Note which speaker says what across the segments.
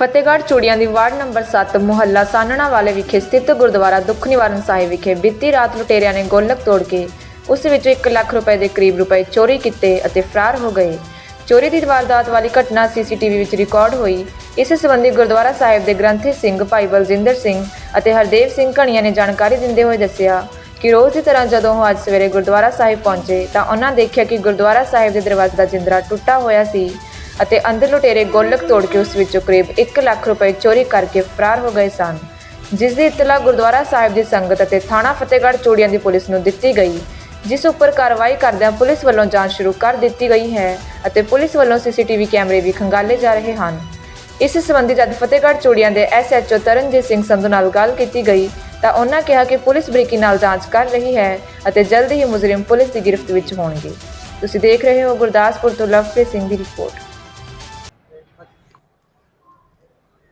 Speaker 1: ਫਤਿਹਗੜ੍ਹ ਚੂੜੀਆਂ ਦੀ ward number 7 ਮੁਹੱਲਾ ਸਾਨਣਾ ਵਾਲੇ ਵਿਖੇ ਸਥਿਤ ਗੁਰਦੁਆਰਾ ਦੁੱਖ ਨਿਵਾਰਨ ਸਾਹਿਬ ਵਿਖੇ ਬੀਤੀ ਰਾਤ ਲੁਟੇਰਿਆਂ ਨੇ ਗੋਲਕ ਤੋੜ ਕੇ ਉਸ ਵਿੱਚੋਂ 1 ਲੱਖ ਰੁਪਏ ਦੇ ਕਰੀਬ ਰੁਪਏ ਚੋਰੀ ਕੀਤੇ ਅਤੇ ਫਰਾਰ ਹੋ ਗਏ। ਚੋਰੀ ਦੀ ਵਾਰਦਾਤ ਵਾਲੀ ਘਟਨਾ ਸੀਸੀਟੀਵੀ ਵਿੱਚ ਰਿਕਾਰਡ ਹੋਈ। ਇਸ ਸੰਬੰਧੀ ਗੁਰਦੁਆਰਾ ਸਾਹਿਬ ਦੇ ਗ੍ਰੰਥੀ ਸਿੰਘ ਭਾਈ ਬਲਜਿੰਦਰ ਸਿੰਘ ਅਤੇ ਹਰਦੇਵ ਸਿੰਘ ਘਣੀਆਂ ਨੇ ਜਾਣਕਾਰੀ ਦਿੰਦੇ ਹੋਏ ਦੱਸਿਆ ਕਿ ਰੋਜ਼ ਦੀ ਤਰ੍ਹਾਂ ਜਦੋਂ ਉਹ ਅੱਜ ਸਵੇਰੇ ਗੁਰਦੁਆਰਾ ਸਾਹਿਬ ਪਹੁੰਚੇ ਤਾਂ ਉਹਨਾਂ ਦੇਖਿਆ ਕਿ ਗੁਰਦੁਆਰਾ ਸਾਹਿਬ ਦੇ ਦਰਵਾਜ਼ੇ ਦਾ ਜਿੰਦਰਾ ਟੁੱਟਾ ਹੋਇਆ ਸੀ। ਅਤੇ ਅੰਦਰ ਲੁਟੇਰੇ ਗੋਲਕ ਤੋੜ ਕੇ ਉਸ ਵਿੱਚੋਂ ਕਰੀਬ 1 ਲੱਖ ਰੁਪਏ ਚੋਰੀ ਕਰਕੇ ਫਰਾਰ ਹੋ ਗਏ ਸਨ, ਜਿਸ ਦੀ ਇਤਲਾ ਗੁਰਦੁਆਰਾ ਸਾਹਿਬ ਦੀ ਸੰਗਤ ਅਤੇ ਥਾਣਾ ਫਤਿਹਗੜ੍ਹ ਚੂੜੀਆਂ ਦੀ ਪੁਲਿਸ ਨੂੰ ਦਿੱਤੀ ਗਈ, ਜਿਸ ਉੱਪਰ ਕਾਰਵਾਈ ਕਰਦਿਆਂ ਪੁਲਿਸ ਵੱਲੋਂ ਜਾਂਚ ਸ਼ੁਰੂ ਕਰ ਦਿੱਤੀ ਗਈ ਹੈ ਅਤੇ ਪੁਲਿਸ ਵੱਲੋਂ ਸੀਸੀਟੀਵੀ ਕੈਮਰੇ ਵੀ ਖੰਗਾਲੇ ਜਾ ਰਹੇ ਹਨ। ਇਸ ਸੰਬੰਧੀ ਜਦ ਫਤਿਹਗੜ੍ਹ ਚੂੜੀਆਂ ਦੇ ਐਸਐਚਓ ਤਰਨਜੀਤ ਸਿੰਘ ਸੰਧੂ ਨਾਲ ਗੱਲ ਕੀਤੀ ਗਈ, ਤਾਂ ਉਹਨਾਂ ਕਿਹਾ ਕਿ ਪੁਲਿਸ ਬਰੀਕੀ ਨਾਲ ਜਾਂਚ ਕਰ ਰਹੀ ਹੈ ਅਤੇ ਜਲਦ ਹੀ ਮੁਜਰਮ ਪੁਲਿਸ ਦੀ ਗ੍ਰਿਫ਼ਤ ਵਿੱਚ ਹੋਣਗੇ। ਤੁਸੀਂ ਦੇਖ ਰਹੇ ਹੋ ਗੁਰਦਾਸਪੁਰ ਤੋਂ ਲਵਪ੍ਰੀਤ ਸਿੰਘ ਦੀ ਰਿਪੋਰਟ।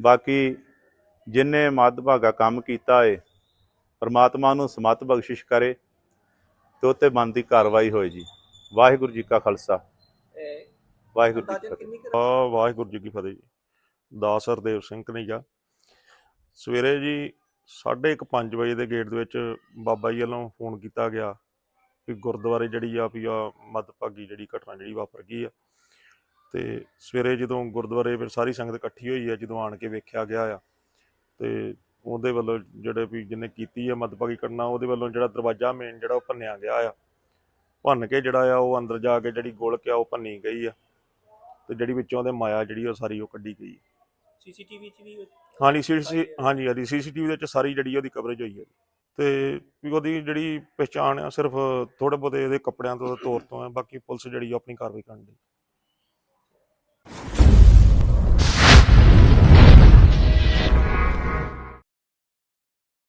Speaker 2: ਬਾਕੀ ਜਿਨੇ ਮੱਦਭਾਗਾ ਕੰਮ ਕੀਤਾ ਏ ਪਰਮਾਤਮਾ ਨੂੰ ਸਮਤ ਬਖਸ਼ਿਸ਼ ਕਰੇ ਤੇ ਉੱਤੇ ਬਣਦੀ ਕਾਰਵਾਈ ਹੋਏ ਜੀ। ਵਾਹਿਗੁਰੂ ਜੀ ਕਾ ਖਾਲਸਾ। ਵਾਹਿਗੁਰੂ ਜੀ ਕੀ ਫਤਿਹ
Speaker 3: ਆ ਵਾਹਿਗੁਰੂ ਜੀ ਕੀ ਫਤਿਹ ਜੀ। ਦਾਸ ਹਰਦੇਵ ਸਿੰਘ ਕਨਈਆ ਸਵੇਰੇ ਜੀ 5:30 ਵਜੇ ਦੇ ਗੇਟ ਦੇ ਵਿੱਚ ਬਾਬਾ ਜੀ ਵੱਲੋਂ ਫੋਨ ਕੀਤਾ ਗਿਆ ਕਿ ਗੁਰਦੁਆਰੇ ਜਿਹੜੀ ਆ ਵੀ ਆ ਮੱਦਭਾਗੀ ਜਿਹੜੀ ਘਟਨਾ ਜਿਹੜੀ ਵਾਪਰ ਗਈ ਆ। ਤੇ ਸਵੇਰੇ ਜਦੋਂ ਗੁਰਦੁਆਰੇ ਫਿਰ ਸਾਰੀ ਸੰਗਤ ਇਕੱਠੀ ਹੋਈ ਆ ਜਦੋਂ ਆਣ ਕੇ ਵੇਖਿਆ ਗਿਆ ਆ ਤੇ ਉਹਦੇ ਵੱਲੋਂ ਜਿਹੜੇ ਵੀ ਜਿਹਨੇ ਕੀਤੀ ਆ ਮੱਦਭਾਗੀ ਘਟਨਾ ਉਹਦੇ ਵੱਲੋਂ ਜਿਹੜਾ ਦਰਵਾਜ਼ਾ ਮੇਨ ਜਿਹੜਾ ਉਹ ਭੰਨਿਆ ਗਿਆ ਆ। ਭੰਨ ਕੇ ਜਿਹੜਾ ਆ ਉਹ ਅੰਦਰ ਜਾ ਕੇ ਜਿਹੜੀ ਗੋਲਕ ਆ ਉਹ ਭੰਨੀ ਗਈ ਆ ਤੇ ਜਿਹੜੀ ਵਿੱਚੋਂ ਉਹਦੇ ਮਾਇਆ ਜਿਹੜੀ ਉਹ ਸਾਰੀ ਉਹ ਕੱਢੀ ਗਈ।
Speaker 4: ਸੀਸੀਟੀਵੀ ਚ ਵੀ
Speaker 3: ਹਾਂਜੀ ਸੀ ਹਾਂਜੀ ਹਾਂਜੀ ਸੀਸੀਟੀਵੀ ਦੇ ਵਿੱਚ ਸਾਰੀ ਜਿਹੜੀ ਉਹਦੀ ਕਵਰੇਜ ਹੋਈ ਹੈ ਤੇ ਵੀ ਉਹਦੀ ਜਿਹੜੀ ਪਛਾਣ ਆ ਸਿਰਫ ਥੋੜੇ ਬਹੁਤੇ ਇਹਦੇ ਕੱਪੜਿਆਂ ਤੋਂ ਤੋਰ ਤੋਂ ਹੈ ਬਾਕੀ ਪੁਲਿਸ ਜਿਹੜੀ ਆਪਣੀ ਕਾਰਵਾਈ ਕਰਨ ਦੀ